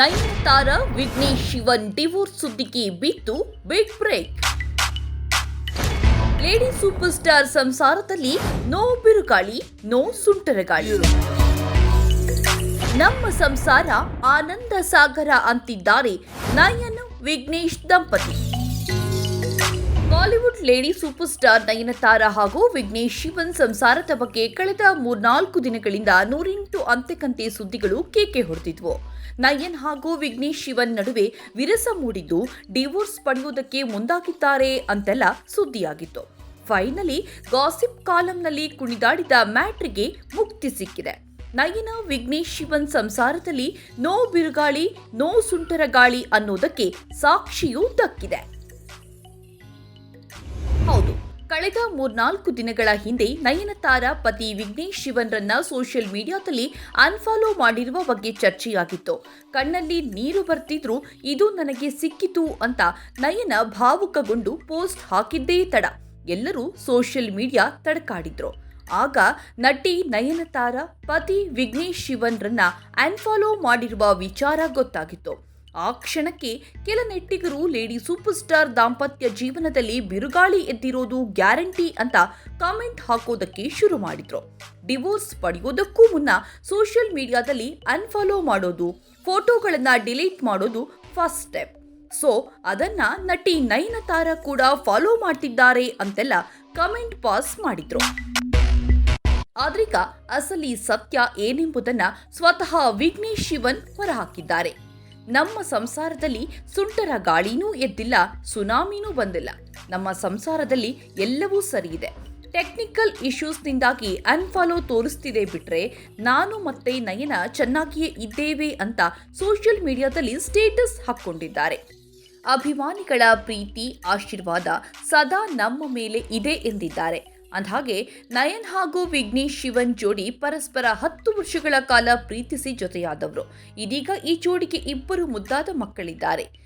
ನಯನತಾರ ವಿಘ್ನೇಶ್ ಶಿವನ್ divorce ಸುದ್ದಿಗೆ ಬಿತ್ತು big break lady super star ಸಂಸಾರದಲ್ಲಿ ನೋ ಬಿರುಗಾಳಿ, ನೋ ಸುಂಟರಗಾಳಿ. ನಮ್ಮ ಸಂಸಾರ ಆನಂದ ಸಾಗರ ಅಂತಿದ್ದಾರೆ ನಯನ್, ವಿಘ್ನೇಶ್ ದಂಪತಿ. Bollywood lady super star Nayanthara ಹಾಗೂ ವಿಘ್ನೇಶ್ ಶಿವನ್ ಸಂಸಾರದ ಬಗ್ಗೆ ಕಳೆದ ಮೂರ್ನಾಲ್ಕು ದಿನಗಳಿಂದ ನೂರೆಂಟು ಅಂತೆಕಂತೆ ಸುದ್ದಿಗಳು ಕೇಕೆ ಹೊಡೆದಿದ್ವು. ನಯನ್ ಹಾಗೂ ವಿಘ್ನೇಶ್ ಶಿವನ್ ನಡುವೆ ವಿರಸ ಮೂಡಿದ್ದು ಡಿವೋರ್ಸ್ ಪಡೆಯುವುದಕ್ಕೆ ಮುಂದಾಗಿದ್ದಾರೆ ಅಂತೆಲ್ಲ ಸುದ್ದಿಯಾಗಿತ್ತು. ಫೈನಲಿ ಗಾಸಿಪ್ ಕಾಲಂನಲ್ಲಿ ಕುಣಿದಾಡಿದ ಮ್ಯಾಟ್ರಿಗೆ ಮುಕ್ತಿ ಸಿಕ್ಕಿದೆ. ನಯನ, ವಿಘ್ನೇಶ್ ಶಿವನ್ ಸಂಸಾರದಲ್ಲಿ ನೋ ಬಿರುಗಾಳಿ, ನೋ ಸುಂಟರ ಗಾಳಿ ಅನ್ನೋದಕ್ಕೆ ಸಾಕ್ಷಿಯೂ ದಕ್ಕಿದೆ. ಕಳೆದ ಮೂರ್ನಾಲ್ಕು ದಿನಗಳ ಹಿಂದೆ ನಯನತಾರ ಪತಿ ವಿಘ್ನೇಶ್ ಶಿವನ್ರನ್ನ ಸೋಷಿಯಲ್ ಮೀಡಿಯಾದಲ್ಲಿ ಅನ್ಫಾಲೋ ಮಾಡಿರುವ ಬಗ್ಗೆ ಚರ್ಚೆಯಾಗಿತ್ತು. ಕಣ್ಣಲ್ಲಿ ನೀರು ಬರ್ತಿದ್ರು ಇದು ನನಗೆ ಸಿಕ್ಕಿತು ಅಂತ ನಯನ ಭಾವುಕಗೊಂಡು ಪೋಸ್ಟ್ ಹಾಕಿದ್ದೇ ತಡ. ಎಲ್ಲರೂ ಸೋಷಿಯಲ್ ಮೀಡಿಯಾ ತಡಕಾಡಿದ್ರು. ಆಗ ನಟಿ ನಯನತಾರ ಪತಿ ವಿಘ್ನೇಶ್ ಶಿವನ್ರನ್ನ ಅನ್ಫಾಲೋ ಮಾಡಿರುವ ವಿಚಾರ ಗೊತ್ತಾಗಿತ್ತು. ಆ ಕ್ಷಣಕ್ಕೆ ಕೆಲ ನೆಟ್ಟಿಗರು ಲೇಡಿ ಸೂಪರ್ ಸ್ಟಾರ್ ದಾಂಪತ್ಯ ಜೀವನದಲ್ಲಿ ಬಿರುಗಾಳಿ ಎದ್ದಿರೋದು ಗ್ಯಾರಂಟಿ ಅಂತ ಕಾಮೆಂಟ್ ಹಾಕೋದಕ್ಕೆ ಶುರು ಮಾಡಿದ್ರು. ಡಿವೋರ್ಸ್ ಪಡೆಯೋದಕ್ಕೂ ಮುನ್ನ ಸೋಷಿಯಲ್ ಮೀಡಿಯಾದಲ್ಲಿ ಅನ್ಫಾಲೋ ಮಾಡೋದು, ಫೋಟೋಗಳನ್ನ ಡಿಲೀಟ್ ಮಾಡೋದು ಫಸ್ಟ್ ಸ್ಟೆಪ್. ಸೊ, ಅದನ್ನ ನಟಿ ನಯನತಾರ ಕೂಡ ಫಾಲೋ ಮಾಡ್ತಿದ್ದಾರೆ ಅಂತೆಲ್ಲ ಕಮೆಂಟ್ ಪಾಸ್ ಮಾಡಿದ್ರು. ಆದ್ರೀಗ ಅಸಲಿ ಸತ್ಯ ಏನೆಂಬುದನ್ನ ಸ್ವತಃ ವಿಘ್ನೇಶ್ ಶಿವನ್ ಹೊರಹಾಕಿದ್ದಾರೆ. ನಮ್ಮ ಸಂಸಾರದಲ್ಲಿ ಸುಂಟರ ಗಾಳಿನೂ ಎದ್ದಿಲ್ಲ, ಸುನಾಮಿನೂ ಬಂದಿಲ್ಲ. ನಮ್ಮ ಸಂಸಾರದಲ್ಲಿ ಎಲ್ಲವೂ ಸರಿ ಇದೆ ಟೆಕ್ನಿಕಲ್ ಇಶ್ಯೂಸ್ನಿಂದಾಗಿ ಅನ್ಫಾಲೋ ತೋರಿಸ್ತಿದೆ ಬಿಟ್ರೆ ನಾನು ಮತ್ತೆ ನಯನ ಚೆನ್ನಾಗಿಯೇ ಇದ್ದೇವೆ ಅಂತ ಸೋಷಿಯಲ್ ಮೀಡಿಯಾದಲ್ಲಿ ಸ್ಟೇಟಸ್ ಹಾಕ್ಕೊಂಡಿದ್ದಾರೆ. ಅಭಿಮಾನಿಗಳ ಪ್ರೀತಿ, ಆಶೀರ್ವಾದ ಸದಾ ನಮ್ಮ ಮೇಲೆ ಇದೆ ಎಂದಿದ್ದಾರೆ. ಅಂದಹಾಗೆ, ನಯನ್ ಹಾಗೂ ವಿಘ್ನೇಶ್ ಶಿವನ್ ಜೋಡಿ ಪರಸ್ಪರ ಹತ್ತು ವರ್ಷಗಳ ಕಾಲ ಪ್ರೀತಿಸಿ ಜೊತೆಯಾದವರು. ಇದೀಗ ಈ ಜೋಡಿಗೆ ಇಬ್ಬರು ಮುದ್ದಾದ ಮಕ್ಕಳಿದ್ದಾರೆ.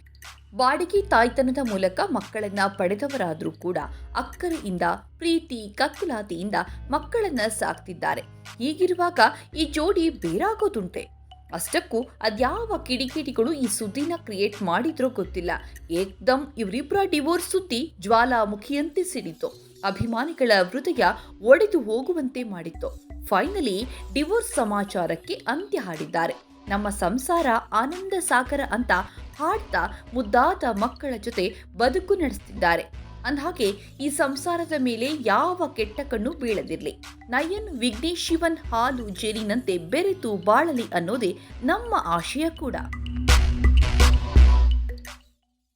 ಬಾಡಿಗೆ ತಾಯ್ತನದ ಮೂಲಕ ಮಕ್ಕಳನ್ನ ಪಡೆದವರಾದರೂ ಕೂಡ ಅಕ್ಕರೆಯಿಂದ, ಪ್ರೀತಿ ಕಕ್ಕುಲಾತಿಯಿಂದ ಮಕ್ಕಳನ್ನ ಸಾಕ್ತಿದ್ದಾರೆ. ಹೀಗಿರುವಾಗ ಈ ಜೋಡಿ ಬೇರಾಗೋದುಂಟೆ. ಅಷ್ಟಕ್ಕೂ ಅದ್ಯಾವ ಕಿಡಿಕಿಡಿಗಳು ಈ ಸುದ್ದಿನ ಕ್ರಿಯೇಟ್ ಮಾಡಿದ್ರೋ ಗೊತ್ತಿಲ್ಲ. ಏಕ್ದಮ್ ಇವರಿಬ್ಬರ ಡಿವೋರ್ಸ್ ಸುದ್ದಿ ಜ್ವಾಲಾಮುಖಿಯಂತೆ ಸಿಡಿತು. ಅಭಿಮಾನಿಗಳ ಹೃದಯ ಒಡೆದು ಹೋಗುವಂತೆ ಮಾಡಿತ್ತು. ಫೈನಲಿ ಡಿವೋರ್ಸ್ ಸಮಾಚಾರಕ್ಕೆ ಅಂತ್ಯ ಹಾಡಿದ್ದಾರೆ. ನಮ್ಮ ಸಂಸಾರ ಆನಂದ ಸಾಗರ ಅಂತ ಹಾಡ್ತಾ ಮುದ್ದಾದ ಮಕ್ಕಳ ಜೊತೆ ಬದುಕು ನಡೆಸ್ತಿದ್ದಾರೆ. ಅಂದಹಾಗೆ ಈ ಸಂಸಾರದ ಮೇಲೆ ಯಾವ ಕೆಟ್ಟ ಕಣ್ಣು ಬೀಳದಿರಲಿ. ನಯನ್, ವಿಘ್ನೇಶ್, ಶಿವನ್ ಹಾಲು ಜೇನಿನಂತೆ ಬೆರೆತು ಬಾಳಲಿ ಅನ್ನೋದೇ ನಮ್ಮ ಆಶಯ ಕೂಡ.